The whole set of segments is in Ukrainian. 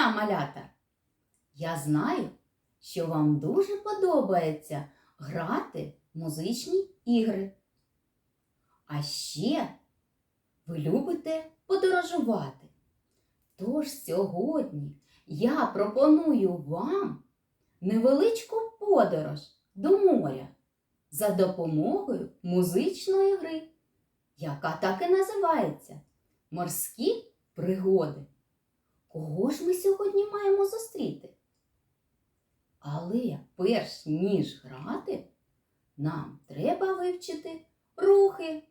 Дня, малята! Я знаю, що вам дуже подобається грати в музичні ігри. А ще ви любите подорожувати. Тож сьогодні я пропоную вам невеличку подорож до моря за допомогою музичної гри, яка так і називається Морські пригоди. Кого ж ми сьогодні маємо зустріти? Але перш ніж грати, нам треба вивчити рухи.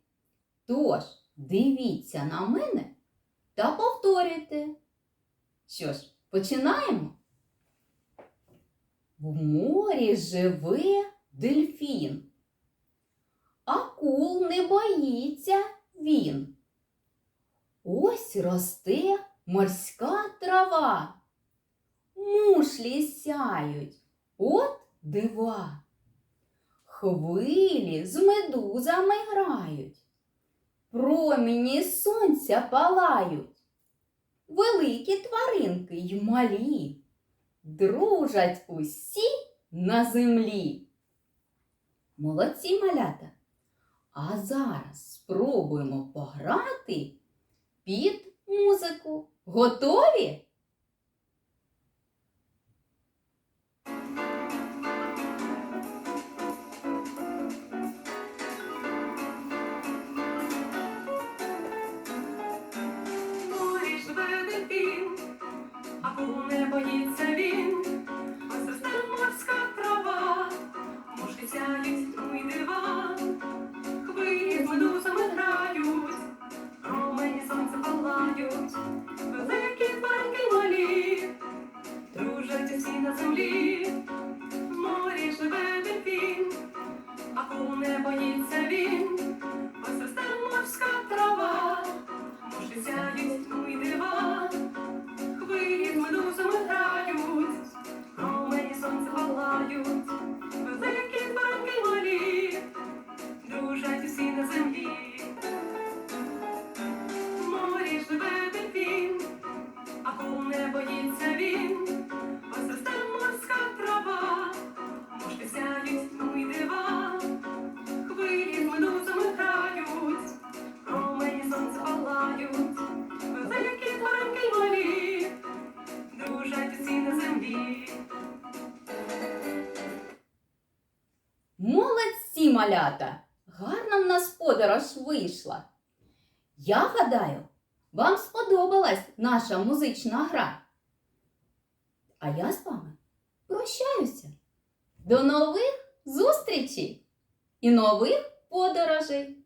Тож дивіться на мене та повторюйте. Що ж, починаємо? В морі живе дельфін. Акул не боїться він. Ось росте морська трава. Мушлі сяють, от дива. Хвилі з медузами грають, проміні сонця палають. Великі тваринки й малі, дружать усі на землі. Молодці малята! А зараз спробуємо пограти під музику. Готові? Акул не боїться він, ось росте морська трава. Мушки сяють тьму й дива, хвилі медузами грають, промені сонця палають, великі тваринки малі, дружать усі на землі. В морі живе Молодці малята! Гарна в нас подорож вийшла. Я гадаю, вам сподобалась наша музична гра. А я з вами прощаюся. До нових зустрічей і нових подорожей!